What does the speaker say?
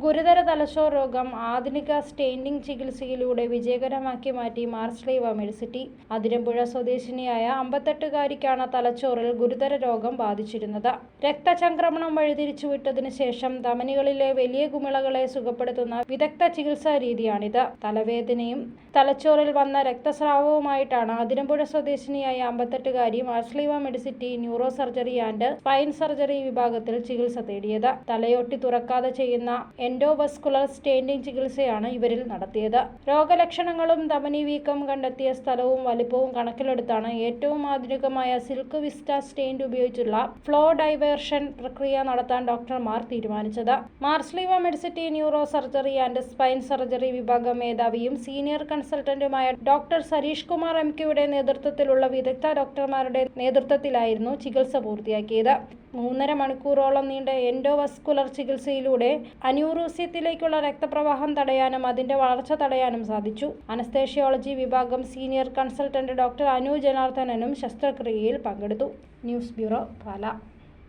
ഗുരുതര തലച്ചോർ രോഗം ആധുനിക സ്റ്റെയിനിംഗ് ചികിത്സയിലൂടെ വിജയകരമാക്കി മാറ്റി മാർസ്ലീവ മെഡിസിറ്റി. അതിരമ്പുഴ സ്വദേശിനിയായ അമ്പത്തെട്ടുകാരിക്കാണ് തലച്ചോറിൽ ഗുരുതര രോഗം ബാധിച്ചിരുന്നത്. രക്തചംക്രമണം വഴിതിരിച്ചുവിട്ടതിനു ശേഷം ധമനികളിലെ വലിയ കുമിളകളെ സുഖപ്പെടുത്തുന്ന വിദഗ്ധ ചികിത്സാ രീതിയാണിത്. തലവേദനയും തലച്ചോറിൽ വന്ന രക്തസ്രാവവുമായിട്ടാണ് അതിരമ്പുഴ സ്വദേശിനിയായ അമ്പത്തെട്ടുകാരി Mar Sleeva Medicity neuro surgery and spine surgery വിഭാഗത്തിൽ ചികിത്സ തേടിയത്. തലയൊട്ടി തുറക്കാതെ ചെയ്യുന്ന എൻഡോവസ്കുലർ സ്റ്റേൻഡിംഗ് ചികിത്സയാണ് ഇവരിൽ നടത്തിയത്. രോഗലക്ഷണങ്ങളും ധമനി വീക്കം കണ്ടെത്തിയ സ്ഥലവും വലിപ്പവും കണക്കിലെടുത്താണ് ഏറ്റവും ആധുനികമായ സിൽക്ക് വിസ്റ്റ സ്റ്റെയിൻഡ് ഉപയോഗിച്ചുള്ള ഫ്ലോ ഡൈവേർഷൻ പ്രക്രിയ നടത്താൻ ഡോക്ടർമാർ തീരുമാനിച്ചത്. Mar Sleeva Medicity neuro surgery and spine surgery വിഭാഗം മേധാവിയും സീനിയർ കൺസൾട്ടന്റുമായ ഡോക്ടർ സരീഷ് കുമാർ എം കെയുടെ നേതൃത്വത്തിലുള്ള വിദഗ്ധ ഡോക്ടർമാരുടെ നേതൃത്വത്തിലായിരുന്നു ചികിത്സ പൂർത്തിയാക്കിയത്. മൂന്നര മണിക്കൂറോളം നീണ്ട എൻഡോവസ്കുലർ ചികിത്സയിലൂടെ അന്യൂറൂസ്യത്തിലേക്കുള്ള രക്തപ്രവാഹം തടയാനും അതിന്റെ വളർച്ച തടയാനും സാധിച്ചു. അനസ്തേഷ്യോളജി വിഭാഗം സീനിയർ കൺസൾട്ടന്റ് ഡോക്ടർ അനു ജനാർദ്ദനനും ശസ്ത്രക്രിയയിൽ പങ്കെടുത്തു. News bureau Pala.